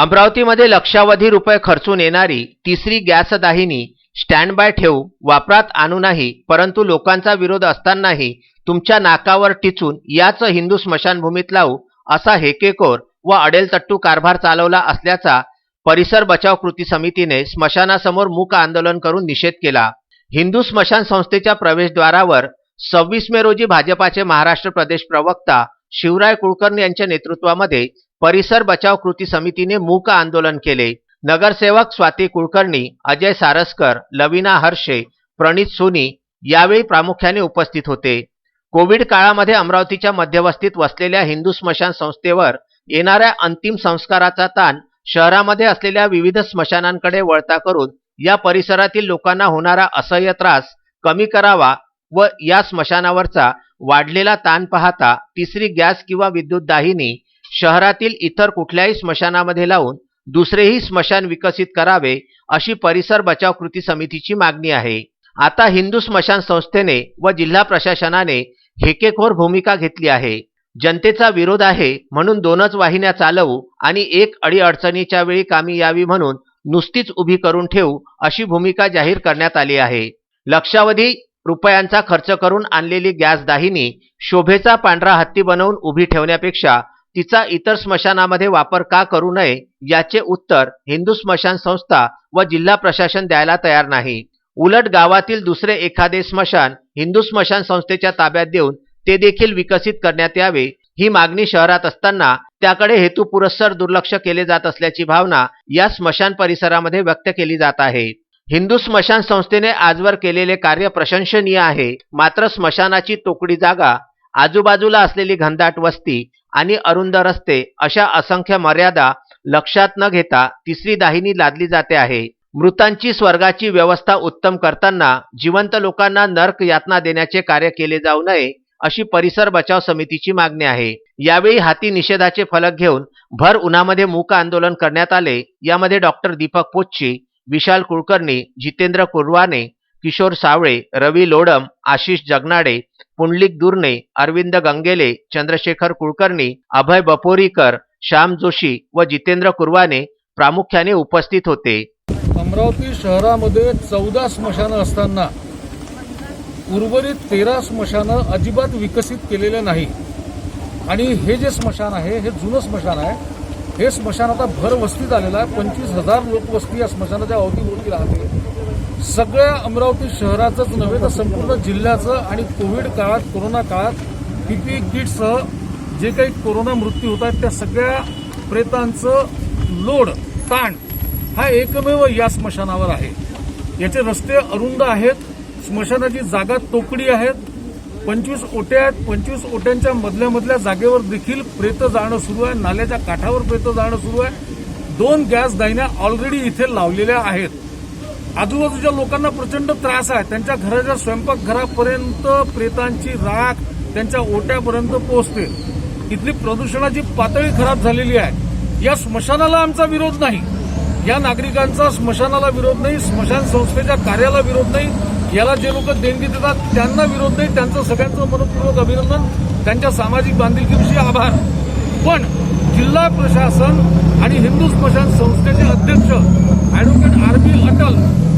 अमरावतीमध्ये लक्षावधी रुपये खर्चून येणारी तिसरी गॅसदाहिनी स्टँड बाय ठेवू वापरात आणू नाही परंतु लोकांचा विरोध असतानाही तुमच्या नाकावर टिचून याच हिंदू स्मशानभूमीत लावू असा हेकेकोर व अडेलतट्टू कारभार चालवला असल्याचा परिसर बचाव कृती समितीने स्मशानासमोर मूक आंदोलन करून निषेध केला. हिंदू स्मशान संस्थेच्या प्रवेशद्वारावर सव्वीस मे रोजी भाजपाचे महाराष्ट्र प्रदेश प्रवक्ता शिवराय कुलकर्णी यांच्या नेतृत्वामध्ये परिसर बचाव कृती समितीने मूक आंदोलन केले. नगरसेवक स्वाती कुलकर्णी अजय सारस्कर लविना हर्षे प्रणित सोनी यावेळी प्रामुख्याने उपस्थित होते. कोविड काळामध्ये अमरावतीच्या मध्यवस्तीत वसलेल्या हिंदू स्मशान संस्थेवर येणाऱ्या अंतिम संस्काराचा ताण शहरामध्ये असलेल्या विविध स्मशानांकडे वळता करून या परिसरातील लोकांना होणारा असह्य त्रास कमी करावा व या स्मशानावरचा वाढलेला ताण पाहता तिसरी गॅस किंवा विद्युत दाहिनी शहरातील इतर कुठल्याही स्मशानामध्ये लावून दुसरेही स्मशान विकसित करावे अशी परिसर बचाव कृती समितीची मागणी आहे. आता हिंदू स्मशान संस्थेने व जिल्हा प्रशासनाने हेकेखोर भूमिका घेतली आहे. जनतेचा विरोध आहे म्हणून दोनच वाहिन्या चालवू आणि एक अडीअडचणीच्या वेळी कामी यावी म्हणून नुसतीच उभी करून ठेवू अशी भूमिका जाहीर करण्यात आली आहे. लक्षावधी रुपयांचा खर्च करून आणलेली गॅस दाहिनी शोभेचा पांढरा हत्ती बनवून उभी ठेवण्यापेक्षा तिचा इतर स्मशानामध्ये वापर का करू नये याचे उत्तर हिंदू स्मशान संस्था व जिल्हा प्रशासन द्यायला तयार नाही. उलट गावातील दुसरे एखादे स्मशान हिंदू स्मशान संस्थेच्या ताब्यात देऊन ते देखील विकसित करण्यात यावे ही मागणी शहरात असताना त्याकडे हेतुपुरस्सर दुर्लक्ष केले जात असल्याची भावना या स्मशान परिसरामध्ये व्यक्त केली जात आहे. हिंदू स्मशान संस्थेने आजवर केलेले कार्य प्रशंसनीय आहे मात्र स्मशानाची तोकडी जागा आजूबाजूला असलेली घनदाट वस्ती आणि अरुंद रस्ते अशा असंख्य मर्यादा लक्षात न घेता तिसरी दाहिनी लादली जाते आहे. मृतांची स्वर्गाची व्यवस्था उत्तम करताना जिवंत लोकांना नर्क यातना देण्याचे कार्य केले जाऊ नये अशी परिसर बचाव समितीची मागणी आहे. यावेळी हाती निषेधाचे फलक घेऊन भर उन्हामध्ये मूक आंदोलन करण्यात आले. यामध्ये डॉक्टर दीपक पोच्ची विशाल कुलकर्णी जितेंद्र कुरवाने किशोर सावळे रवी लोडम आशिष जगनाडे पुंडलिक दुर्ने अरविंद गंगेले चंद्रशेखर कुलकर्णी अभय बपोरीकर श्याम जोशी व जितेंद्र कुरवाने प्रामुख्याने उपस्थित होते. अमरावती शहरामध्ये चौदा स्मशानं असताना उर्वरित तेरा स्मशानं अजिबात विकसित केलेले नाही. आणि हे जे स्मशान आहे हे जुनं स्मशान आहे हे स्मशान आता भर वस्तीत आलेलं आहे. पंचवीस हजार लोकवस्ती या स्मशानाच्या अवतीभोवती राहते. सगळ्या अमरावती शहराचंच नव्हे तर संपूर्ण जिल्ह्याचं आणि कोविड काळात कोरोना काळात पीपी किटसह जे काही कोरोना मृत्यू होत आहेत त्या सगळ्या प्रेतांचं लोड ताण हा एकमेव या स्मशानावर आहे. याचे रस्ते अरुंद आहेत स्मशानाची जागा तोकडी आहेत. पंचवीस ओट्या आहेत पंचवीस ओट्यांच्या मधल्या मधल्या जागेवर देखील प्रेत जाणं सुरू आहे नाल्याच्या काठावर प्रेत जाणं सुरू आहे. दोन गॅस दाहिन्या ऑलरेडी इथे लावलेल्या आहेत. आजूबाजूच्या लोकांना प्रचंड त्रास आहे. त्यांच्या घराच्या स्वयंपाकघरापर्यंत प्रेतांची राख त्यांच्या ओट्यापर्यंत पोहोचते. इथली प्रदूषणाची पातळी खराब झालेली आहे. या स्मशानाला आमचा विरोध नाही. या नागरिकांचा स्मशानाला विरोध नाही स्मशान संस्थेच्या कार्याला विरोध नाही. याला जे लोक देणगी देतात त्यांना विरोध नाही. त्यांचं सगळ्यांचं मनपूर्वक अभिनंदन. त्यांच्या सामाजिक बांधिलकीविषयी आभार. पण जिल्हा प्रशासन आणि हिंदू स्मशान संस्थेचे अध्यक्ष अॅडव्होकेट आर बी अटल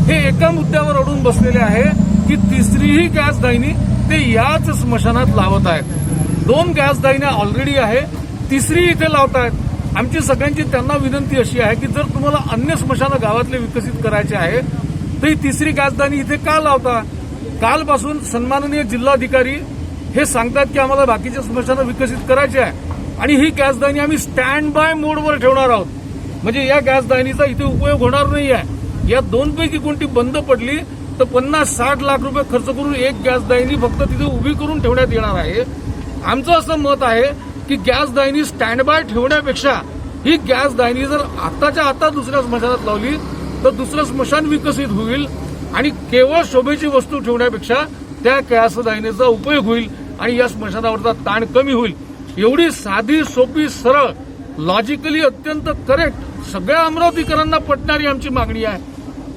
हे एका मुद्द्यावर अडून बसलेले आहे की तिसरीही गॅस दाहिनी ते याच स्मशानात लावत आहेत. दोन गॅस दाहिन्या ऑलरेडी आहे तिसरी इथे लावत आहेत. आमची सगळ्यांची त्यांना विनंती अशी आहे की जर तुम्हाला अन्य स्मशानं गावातले विकसित करायचे आहे तर ही तिसरी गॅसदानी इथे का लावता? कालपासून सन्माननीय जिल्हाधिकारी हे सांगतात की आम्हाला बाकीचे स्मशानं विकसित करायचे आहे. आणि ही गॅसदाणी आम्ही स्टँड बाय मोडवर ठेवणार आहोत. म्हणजे या गॅसदाणीचा इथे उपयोग होणार नाही आहे. या दोनपैकी कोणती बंद पडली तर पन्नास साठ लाख रुपये खर्च करून एक गॅसदाहिनी फक्त तिथे उभी करून ठेवण्यात येणार आहे. आमचं असं मत आहे की गॅस स्टँड बाय ठेवण्यापेक्षा ही गॅस जर आताच्या आता दुसऱ्या स्मशानात लावली तर दुसरं स्मशान विकसित होईल आणि केवळ शोभेची वस्तू ठेवण्यापेक्षा त्या गॅसदायनीचा उपयोग होईल आणि या स्मशानावरचा ताण कमी होईल. एवढी साधी सोपी सरळ लॉजिकली अत्यंत करेक्ट सगळ्या अमरावतीकरांना पटणारी आमची मागणी आहे.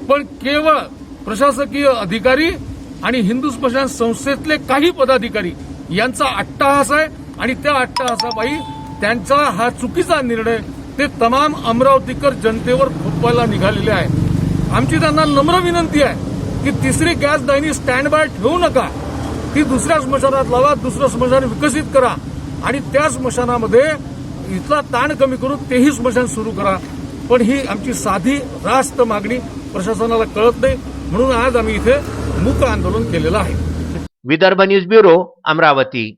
पण केवळ प्रशासकीय अधिकारी आणि हिंदू स्मशान संस्थेतले काही पदाधिकारी यांचा अट्टाहास आहे आणि त्या अट्टाहासाबाई त्यांचा हा चुकीचा निर्णय ते तमाम अमरावतीकर जनतेवर थोपवायला निघालेले आहेत. आमची त्यांना नम्र विनंती आहे की तिसरी गॅस दाहिनी स्टँड बाय ठेवू नका. ती दुसऱ्या स्मशानात लावा दुसरं स्मशान विकसित करा. आणि त्या स्मशानामध्ये इथला ताण कमी करून तेही स्मशान सुरू करा. पण ही आमची साधी रास्त मागणी प्रशासनाला कळत नाही. म्हणून आज आम्ही इथे मूक आंदोलन केलेलं आहे. Vidarbha news bureau Amravati.